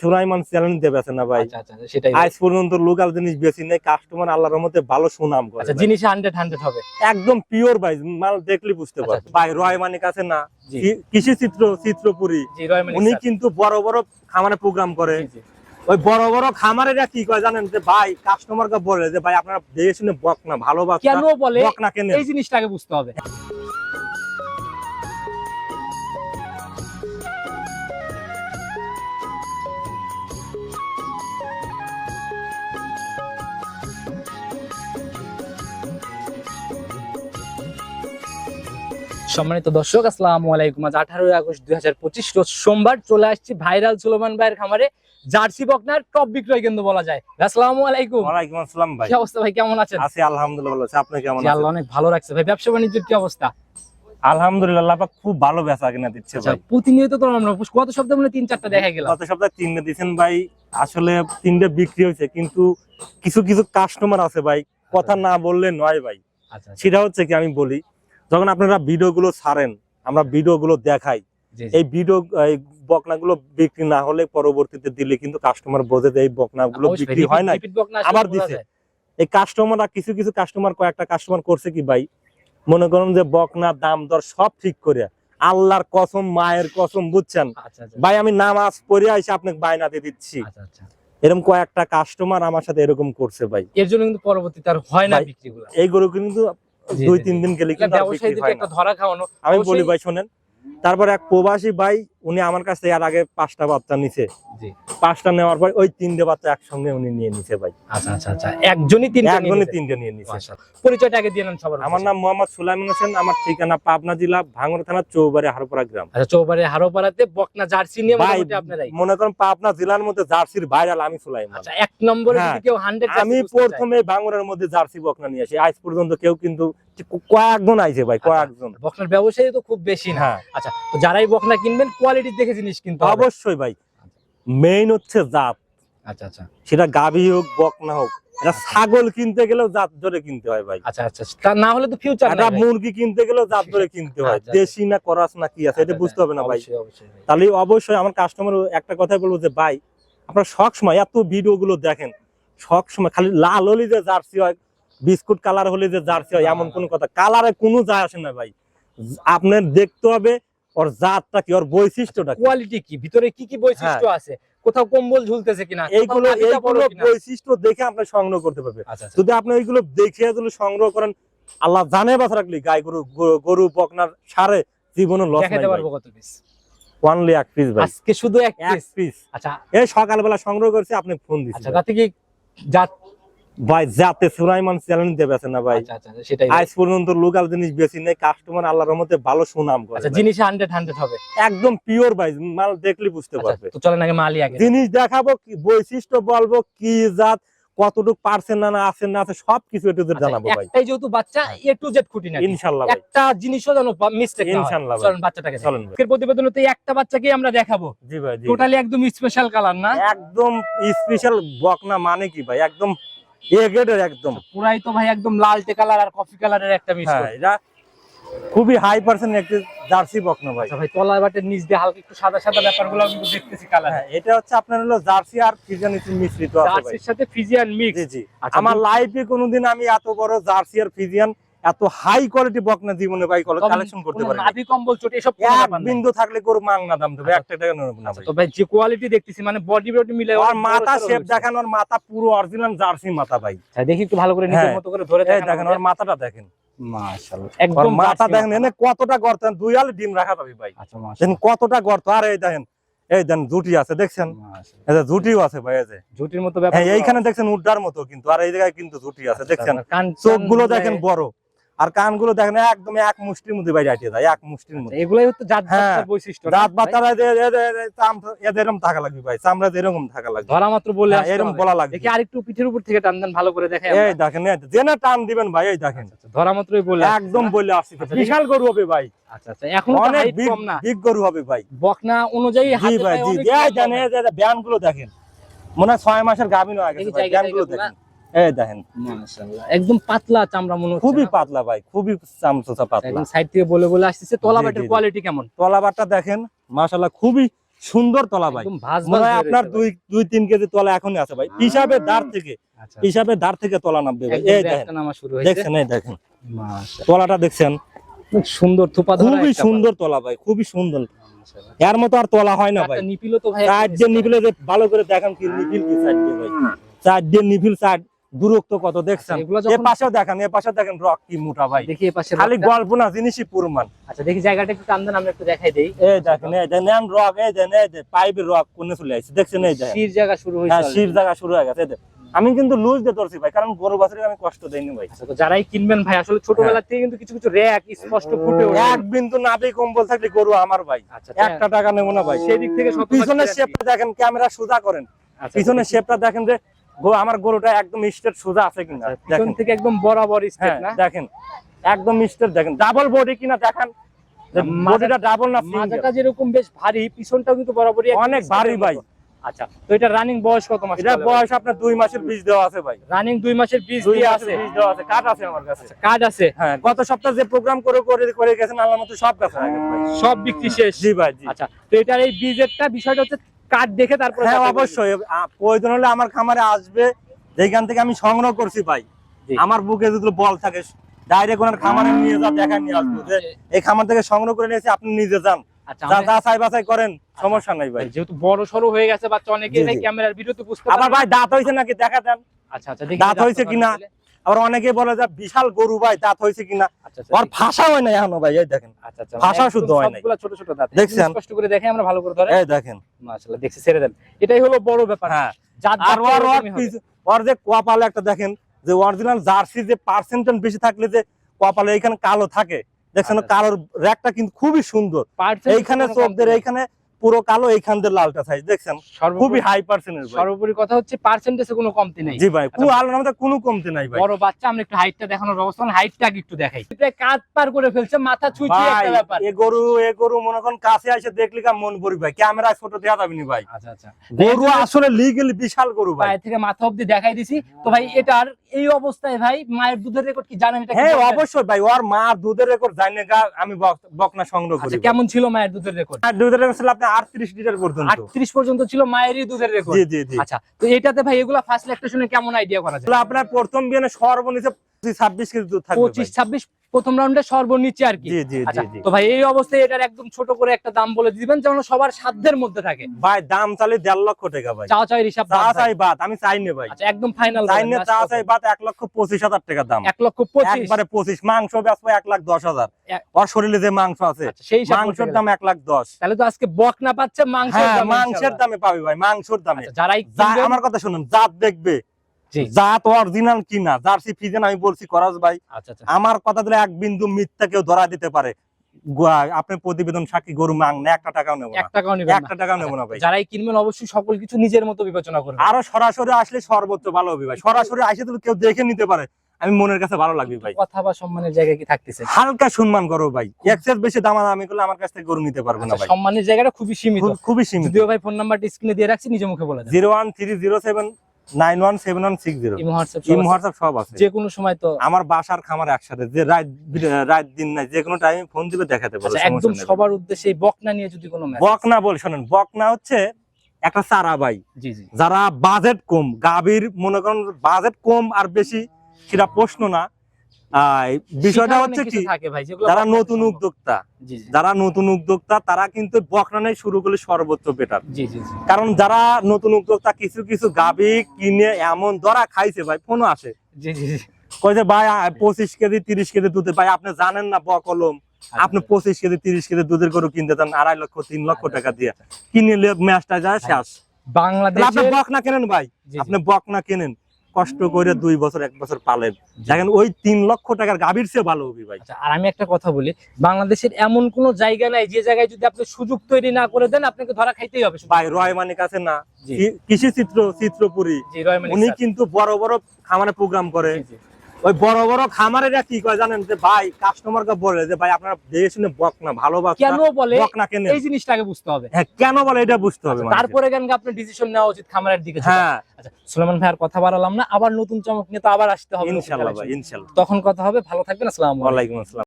Sulaiman challenge না ভাই? আচ্ছা আচ্ছা সেটাই আজ পর্যন্ত লোকাল জিনিস বেশি নেই কাস্টমার আল্লাহর ভালো সুনাম করে আচ্ছা জিনিস হান্ড্রেড হান্ড্রেড হবে। একদম পিওর ভাই মাল দেখলে বুঝতে আচ্ছা, পারবে ভাই রয় না? কৃষি চিত্র চিত্রপুরী। উনি কিন্তু বড় বড় খামারে প্রোগ্রাম করে। ওই বড় বড় খামারেরা কি কয় জানেন যে ভাই কাস্টমারকে বলে যে ভাই আপনারা দেখে শুনে বক না ভালো বাচ্চা কেন বলে? বক না কেনে এই জিনিসটাকে বুঝতে হবে। সম্মানিত দর্শক আসসালামু আলাইকুম। আজ আঠারোই আগস্ট দুই হাজার পঁচিশ রোজ সোমবার চলে আসছি ভাইরাল সুলেমান ভাইয়ের খামারে জার্সি বকনার টপ বিক্রয় কেন্দ্র বলা যায়। আসসালামু আলাইকুম। ওয়ালাইকুম আসসালাম ভাই। কি অবস্থা ভাই কেমন আছেন? আছি আলহামদুলিল্লাহ ভালো আছি। আপনি কেমন জি, আল্লাহ অনেক ভালো রাখছে। ভাই ব্যবসা বাণিজ্যের কি অবস্থা? আলহামদুলিল্লাহ পাক খুব ভালো বেচা কিনা দিচ্ছে আচ্ছা ভাই। প্রতিনিয়ত তো আমরা গত সপ্তাহে মানে তিন চারটা দেখা গেল গত সপ্তাহে তিনটে দিয়েছেন ভাই। আসলে তিনটে বিক্রি হয়েছে কিন্তু কিছু কিছু কাস্টমার আছে ভাই। কথা না বললে নয় ভাই। আচ্ছা আচ্ছা, সেটা হচ্ছে কি আমি বলি যখন আপনারা ভিডিও গুলো ছাড়েন আমরা ভিডিও গুলো দেখাই। এই ভিডিও এই বকনাগুলো বিক্রি না হলে পরবর্তীতে দিলে কিন্তু কাস্টমার বোঝে যে এই বকনাগুলো বিক্রি হয় না আবার দিছে। এই কাস্টমাররা কিছু কিছু কাস্টমার কয়েকটা কাস্টমার করছে কি ভাই? মনে করেন যে বকনা দাম দর সব ঠিক করে আল্লাহর কসম মায়ের কসম বুঝছেন? আচ্ছা আচ্ছা ভাই আমি নামাজ পড়ে আইসে আপনাকে বায়নাতে দিচ্ছি। আচ্ছা আচ্ছা। এরকম কয়েকটা কাস্টমার আমার সাথে এরকম করছে ভাই। এর জন্য কিন্তু পরবর্তীতে আর হয় না বিক্রিগুলো। এই গরু কিন্তু দুই তিন দিন গেলে কিন্তু ব্যবসায়ীদেরকে একটা ধরা খাওয়ানো আমি বলি ভাই শোনেন তারপর এক প্রবাসী ভাই উনি আমার কাছে আর আগে পাঁচটা বাচ্চা নিছে। পাঁচটা নেওয়ার পর ওই তিনটে বাচ্চা একসঙ্গে উনি নিয়ে নিছে ভাই। আচ্ছা আচ্ছা আচ্ছা। একজনই তিনটা নিয়ে একজনে তিনটে নিয়ে নিছে। পরিচয়টা আগে দিয়ে নেন সবার আমার নাম মোহাম্মদ সুলাইমান হোসেন আমার ঠিকানা পাবনা জেলা ভাঙড় থানা চৌবাড়ি হারোপাড়া গ্রাম। আচ্ছা চৌবাড়ি হারোপাড়াতে বকনা জার্সি নিয়ে ভাই মোটামুটি আপনারাই? মনে করেন পাবনা জেলার মধ্যে জার্সির ভাইরাল আমি সুলাইমান। আচ্ছা এক নম্বরে হ্যাঁ। যদি কেউ 100 আমি প্রথমে ভাঙড়ের মধ্যে জার্সি বকনা নিয়ে আসি। আজ পর্যন্ত কেউ কিন্তু কয়েকজন আইছে ভাই কয়েকজন। বকনার ব্যবসায়ী তো খুব বেশি না। আচ্ছা তো যারাই বকনা কিনবেন কোয়ালিটি দেখে জিনিস কিনতে অবশ্যই ভাই। মেইন হচ্ছে জাত। আচ্ছা আচ্ছা। সেটা গাভী হোক বকনা হোক এটা ছাগল কিনতে গেলেও জাত ধরে কিনতে হয় ভাই। আচ্ছা আচ্ছা তা না হলে তো ফিউচার একটা মুরগি কিনতে গেলেও জাত ধরে কিনতে হয়। আচ্ছা, দেশি না করাস না কি আছে এটা বুঝতে হবে না ভাই। তাহলে অবশ্যই আমার কাস্টমার একটা কথাই বলব যে ভাই আপনারা সব সময় এত ভিডিও গুলো দেখেন সব সময় খালি লাল হলে যে জার্সি হয় বিস্কুট কালার হলে যে জার্সি হয় এমন কোন কথা। কালারে কোনো যায় আসে না ভাই। আপনার দেখতে হবে ওর জাতটা কি ওর বৈশিষ্ট্যটা কোয়ালিটি কি? ভিতরে কি কি বৈশিষ্ট্য আছে? কোথাও কম্বল ঝুলতেছে কিনা এইগুলো এইগুলো বৈশিষ্ট্য দেখে আপনি সংগ্রহ করতে পারবেন। আচ্ছা আচ্ছা। যদি আপনি ওইগুলো দেখে যদি সংগ্রহ করেন আল্লাহ জানে বাছা রাখলি গাই গরু গরু- বকনার সারে জীবনে লস দেখাতে পারব কত পিস অনলি এক পিস ভাই। আজকে শুধু এক পিস আচ্ছা। এই সকালবেলা সংগ্রহ করছি আপনি ফোন আচ্ছা দিচ্ছেন তাতে কি জাত ভাই যাতে সুলাইমান চ্যালেঞ্জ দেবে না ভাই? আচ্ছা আচ্ছা সেটাই আজ পর্যন্ত লোকাল জিনিস বেশি নেই কাস্টমার আল্লাহর ভালো সুনাম করে জিনিস হান্ড্রেড হান্ড্রেড হবে। একদম পিওর ভাই মাল দেখলে বুঝতে আচ্ছা পারবে। তো চলেন আগে আগে। জিনিস দেখাবো কি বৈশিষ্ট্য বলব কি জাত কতটুকু পারছেন না না আছেন না আছে সবকিছু একটু জানাব ভাই। একটাই যেহেতু বাচ্চা এ টু জেড খুঁটি না ইনশাল্লাহ ভাই। একটা জিনিসও যেন মিস্টেক ভাই। চলেন বাচ্চাটাকে চলেন ভাই। আজকের এই একটা বাচ্চাকেই আমরা দেখাবো। জি ভাই টোটালি একদম স্পেশাল কালার না? একদম স্পেশাল বকনা মানে কি ভাই? একদম এ গ্রেডের একদম। পুরাই তো ভাই একদম লালটে কালার আর কফি কালারের একটা মিশ্রণ হ্যাঁ এটা খুবই হাই পার্সেন্ট একটি জার্সি বকনা ভাই। আচ্ছা ভাই তলার বাটের নিচ দিয়ে হালকা একটু সাদা সাদা ব্যাপারগুলো আমি দেখতেছি কালার হ্যাঁ এটা হচ্ছে আপনার হলো জার্সি আর ফিজিয়ান মিশ্রিত আছে জার্সির সাথে ফিজিয়ান মিক্স জি আমার লাইফে কোনোদিন আমি এত বড় জার্সি আর ফিজিয়ান এত হাই কোয়ালিটি বকনা জীবনে ভাই কালেকশন করতে পারি নাভি কম্বল চটি এসব এক বিন্দু থাকলে গরু মাংনা দাম দেবে আচ্ছা। একটা টাকা নেবে না ভাই। তো ভাই যে কোয়ালিটি দেখতেছি মানে বডি বডি মিলে আর মাথা শেপ দেখেন ওর মাথা পুরো অরিজিনাল জার্সি মাথা ভাই। আচ্ছা, দেখি একটু ভালো করে নিজের হ্যাঁ। মতো করে ধরে দেখেন ওর মাথাটা দেখেন। মাশাআল্লাহ একদম মাথা দেখেন এনে কতটা গর্ত দুই আলে ডিম রাখা যাবে ভাই। আচ্ছা মাশাআল্লাহ। কতটা গর্ত আর এই দেখেন এই দেন জুটি আছে দেখছেন? যে জুটিও আছে ভাই এই যে। জুটির মতো ব্যাপার হ্যাঁ এইখানে দেখছেন উড্ডার মতো কিন্তু আর এই জায়গায় কিন্তু জুটি আছে দেখছেন? চোখগুলো দেখেন। বড়। আর কানগুলো দেখেন একদম এক মুষ্টির মধ্যে বাইরে আটিয়ে যায় এক মুষ্টির মধ্যে। এগুলাই হচ্ছে জাত হ্যাঁ, বাচ্চার বৈশিষ্ট্য না ভাই? বাচ্চারা এরকম থাকা লাগবে ভাই চামড়া এরকম থাকা লাগবে। ধরা মাত্র বলে হ্যাঁ, এরকম বলা লাগবে। দেখি আরেকটু পিঠের উপর থেকে টান দেন ভালো করে দেখে এই দেখেন এই জেনে টান দিবেন ভাই এই দেখেন। ধরা মাত্রই বলে একদম। বলে আসছি আচ্ছা, বিশাল গরু হবে ভাই। আচ্ছা আচ্ছা এখনও অনেক কম না। বিগ গরু হবে ভাই। বকনা অনুযায়ী হাতে ভাই জি এই কম দেখেন যে ব্যানগুলো দেখেন। মনে হয় ছয় মাসের গাভিন হয়ে গেছে গুলো দেখেন। এই দেখেন। মাশাআল্লাহ একদম পাতলা চামড়া মনে হচ্ছে খুবই পাতলা ভাই খুবই চামচোচা পাতলা। একদম সাইড থেকে বলে বলে আসতেছে তলা জি, বাটের জি, জি। কোয়ালিটি কেমন? তলাবারটা দেখেন মাশাল্লাহ খুবই সুন্দর তলা ভাই। মনে হয় আপনার দুই দুই তিন কেজি তলা এখনই আছে ভাই। হিসাবে দাঁড় থেকে আচ্ছা। হিসাবে দাঁড় থেকে তলা নামবে ভাই। এই দেখেন দেখছেন এই দেখেন। তলাটা দেখছেন খুব সুন্দর থোপা খুবই সুন্দর তলা। ভাই খুবই সুন্দর। এর মতো আর তলা হয় না ভাই। নিপিলও তো ভাই চার দিয়ে নিপিলে। ভালো করে দেখেন কি নিপিল কি সাইড দিয়ে ভাই। চার দিয়ে নিপিল সাইড। দূরত্ব কত দেখছেন? এ পাশেও দেখেন এ পাশে দেখেন রক কি মোটা ভাই। দেখি পাশে খালি গল্প না জিনিসই পুরমান। আচ্ছা দেখি জায়গাটা একটু টান দেন আমরা একটু দেখাই দেই। এই দেখেন এই নেন রক এই এই যে পাইপের রক কোনে চলে আসছে। দেখছেন এই দেখেন শির জায়গা শুরু হয়েছে হ্যাঁ শির জায়গা শুরু হয়ে গেছে এই। আমি কিন্তু লুজ দিয়ে ধরছি ভাই কারণ গরু বাছুরকে আমি কষ্ট দেইনি ভাই। আচ্ছা, যারাই কিনবেন ভাই আসলে ছোটবেলা থেকে কিন্তু কিছু কিছু র্যাক স্পষ্ট ফুটে ওঠে। এক বিন্দু না নাভি কম্বল থাকলে গরু আমার ভাই। আচ্ছা একটা টাকা নেব না ভাই। সেই দিক থেকে পিছনের শেপটা দেখেন ক্যামেরা সোজা করেন। আচ্ছা, পিছনের শেপটা দেখেন যে আমার গরুটা একদম স্ট্রেট সোজা আছে কিনা আচ্ছা, দেখেন। থেকে একদম বরাবর হ্যাঁ স্টেপ না? দেখেন একদম স্ট্রেট দেখেন। ডাবল বডি কিনা দেখেন। বডিটা ডাবল না মাথাটা যেরকম বেশ ভারী পিছনটাও কিন্তু বরাবরই অনেক ভারী ভাই। আচ্ছা তো এটা রানিং বয়স কত মাস এটা বয়স আপনার দুই মাসের বীজ দেওয়া আছে ভাই। রানিং দুই মাসের বীজ দিয়ে আছে? বীজ দেওয়া আছে কাঠ আছে আমার কাছে। কাজ আছে। হ্যাঁ গত সপ্তাহে যে প্রোগ্রাম করে করে করে গেছেন আল্লাহর মতো সব কাছে হয়ে সব বিক্রি শেষ। জি ভাই জি। আচ্ছা তো এটার এই বীজেরটা বিষয়টা হচ্ছে কাঠ দেখে তারপরে হ্যাঁ অবশ্যই। প্রয়োজন হলে আমার খামারে আসবে যেখান থেকে আমি সংগ্রহ করছি ভাই। আমার বুকে যদি বল থাকে ডাইরেক্ট ওনার খামারে নিয়ে যা দেখা নিয়ে আসব যে এই খামার থেকে সংগ্রহ করে নিয়েছি আপনি নিজে যান। আচ্ছা যা চাই বাছাই করেন সমস্যা নাই ভাই। যেহেতু বড় সড়ো হয়ে গেছে বাচ্চা অনেকে জি, ভাই জি। ক্যামেরার ভিডিওতে বুঝতে আবার ভাই দাঁত হয়েছে নাকি? দেখা দেন। আচ্ছা আচ্ছা দাঁত হয়েছে কিনা? আবার অনেকে বলে যে বিশাল গরু ভাই দাঁত হয়েছে কিনা? আচ্ছা আচ্ছা ভাষা হয় না এখনও ভাই এই দেখেন। আচ্ছা আচ্ছা ভাষা মানে শুদ্ধ হয়। সবগুলা ছোট ছোট দাঁত। দেখছেন? স্পষ্ট করে দেখে আমরা ভালো করে ধরে এই দেখেন। মাশাআল্লাহ দেখছি ছেড়ে দেন। এটাই হলো বড় ব্যাপার। হ্যাঁ। আর ওর ওর যে কপালে একটা দেখেন যে অরিজিনাল জার্সি যে পার্সেন্টেজ বেশি থাকলে যে কপালে এখানে কালো থাকে। দেখছেন। কালোর র্যাকটা কিন্তু খুবই সুন্দর। এইখানে চোখদের এইখানে পুরো কালো এইখান দিয়ে লালটা সাইজ দেখছেন? খুবই হাই পার্সেন্টেজ সর্বোপরি কথা হচ্ছে পার্সেন্টেজে কোনো কমতি নেই। জি ভাই আচ্ছা। কোনো আলোর মধ্যে কোনো কমতি নাই ভাই। বড় বাচ্চা আমরা একটু হাইটটা দেখানোর ব্যবস্থা হাইটটা একটু দেখাই। প্রায় কাঁধ পার করে ফেলছে মাথা ছুঁই একটা ব্যাপার। এ গরু এ গরু মনে করেন কাছে এসে দেখলি কা মন পড়ি ভাই? ক্যামেরায় ছোট দেওয়া যাবে না ভাই। আচ্ছা আচ্ছা। গরু আসলে লিগেলি বিশাল গরু ভাই। পায়ে থেকে মাথা অবধি দেখাই দিছি। তো ভাই এটার এই অবস্থায় ভাই মায়ের দুধের রেকর্ড কি জানেন এটা হ্যাঁ অবশ্যই ভাই ওর মা দুধের রেকর্ড জানি না আমি বক- বকনা সংগ্রহ করি আচ্ছা কেমন ছিল মায়ের দুধের রেকর্ড দুধের রেকর্ড ছিল আপনি ছাব্বিশ পর্যন্ত। 38 পর্যন্ত ছিল মায়েরই আচ্ছা তো এটাতে ভাই এগুলা ফার্স্ট কেমন আইডিয়া করা আপনার প্রথম প্রথম রাউন্ডে সর্বনিচে আর কি। আচ্ছা তো ভাই এই অবস্থায় এটার একদম ছোট করে একটা দাম বলে দিবেন যেন সবার সাধ্যের মধ্যে থাকে। ভাই দাম চালে দেড় লক্ষ টাকা ভাই। চাওয়া চাওয়ার হিসাব চা চাই বাদ আমি চাই নে ভাই। আচ্ছা একদম ফাইনাল চাই নে চা চাই বাদ এক লক্ষ পঁচিশ হাজার টাকা দাম। এক লক্ষ পঁচিশ। একবারে পঁচিশ মাংস বেচবো এক লাখ দশ হাজার। ওর শরীরে যে মাংস আছে আচ্ছা, সেই মাংসের দাম এক লাখ দশ। তাহলে তো আজকে বক না পাচ্ছে মাংসের হ্যাঁ দামে মাংসের দামে পাবে ভাই মাংসের দামে। আচ্ছা, যারাই আমার কথা শুনুন জাত দেখবে। জাত অরিজিনাল কিনা জার্সি ফিজেন আমি বলছি করাজ ভাই। আচ্ছা আচ্ছা। আমার কথা দিলে এক বিন্দু মিথ্যা কেউ ধরা দিতে পারে। আপনি প্রতিবেদন সাক্ষী গরু মাং না একটা টাকাও নেব এক টাকাও নেবেন একটা টাকাও নেব না ভাই। যারাই কিনবেন অবশ্যই সকল কিছু নিজের মতো বিবেচনা করবেন। আরও সরাসরি আসলে সর্বোচ্চ ভালো হবে ভাই। সরাসরি আসে তো কেউ দেখে নিতে পারে। আমি মনের কাছে ভালো লাগবে ভাই। কথা বা সম্মানের জায়গায় কি থাকতেছে? হালকা সম্মান করো ভাই। এক্সেস বেশি দাম আমি করলে আমার কাছ থেকে গরু নিতে পারব না আচ্ছা, ভাই। সম্মানের জায়গাটা খুবই সীমিত। খুবই সীমিত। ভাই ফোন নাম্বারটা স্ক্রিনে দিয়ে রাখছি নিজে মুখে বলে দেন। Zero one three zero seven nine one seven one six zero. WhatsApp সব আছে। হোয়াটসঅ্যাপ সব আছে। যে কোনো সময় তো আমার বাসার খামার একসাথে যে রাত রাত দিন নাই যে কোনো টাইমে ফোন দিবে দেখাতে পারো আচ্ছা, একদম সবার উদ্দেশ্যে এই বকনা নিয়ে যদি কোনো message- বকনা বল শোনেন বকনা হচ্ছে একটা চারা যারা বাজেট কম গাভীর মনে করেন বাজেট কম আর বেশি সেটা প্রশ্ন না। বিষয়টা হচ্ছে কি যারা নতুন উদ্যোক্তা যারা নতুন উদ্যোক্তা তারা কিন্তু বকনা শুরু করলে সর্বোচ্চ বেটার কারণ যারা নতুন উদ্যোক্তা কিছু কিছু গাভী কিনে এমন ধরা খাইছে ভাই ফোনও আসে। যে ভাই পঁচিশ কেজি তিরিশ কেজি দুধে ভাই আপনি জানেন না বকলম আপনি আচ্ছা, পঁচিশ কেজি তিরিশ কেজি দুধের গরু কিনতে চান আড়াই লক্ষ তিন লক্ষ আচ্ছা, টাকা দিয়ে। কিনলে ম্যাচটা যায় শেষ। তাহলে আপনি বাংলাদেশের বকনা কেনেন ভাই। আপনি বকনা কেনেন। কষ্ট করে দুই বছর এক বছর পালেন। দেখেন ওই তিন লক্ষ টাকার গাভীর চেয়ে ভালো হবি ভাই। আচ্ছা, আর আমি একটা কথা বলি বাংলাদেশের এমন কোন জায়গা নাই যে জায়গায় যদি আপনি সুযোগ তৈরি না করে দেন আপনাকে ধরা খাইতেই হবে ভাই রয় মানিক আছে না? কৃষি চিত্র চিত্রপুরী। উনি কিন্তু বড় বড় খামারে প্রোগ্রাম করে। ওই বড় বড় খামারেরা কি করে জানেন যে ভাই কাস্টমারকে বলে যে ভাই আপনারা দেখে শুনে বক না ভালোবাসা কেন বলে? বক না কেন এই জিনিসটাকে বুঝতে হবে। হ্যাঁ কেন বলে এটা বুঝতে হবে তারপরে কেন আপনার ডিসিশন নেওয়া উচিত খামারের দিকে হ্যাঁ। আচ্ছা সুলেমান ভাই আর কথা বাড়ালাম না আবার নতুন চমক নিয়ে তো আবার আসতে হবে ইনশাল্লাহ ভাই ইনশাল্লাহ। তখন কথা হবে ভালো থাকবেন আসসালামু আলাইকুম। আসসালাম।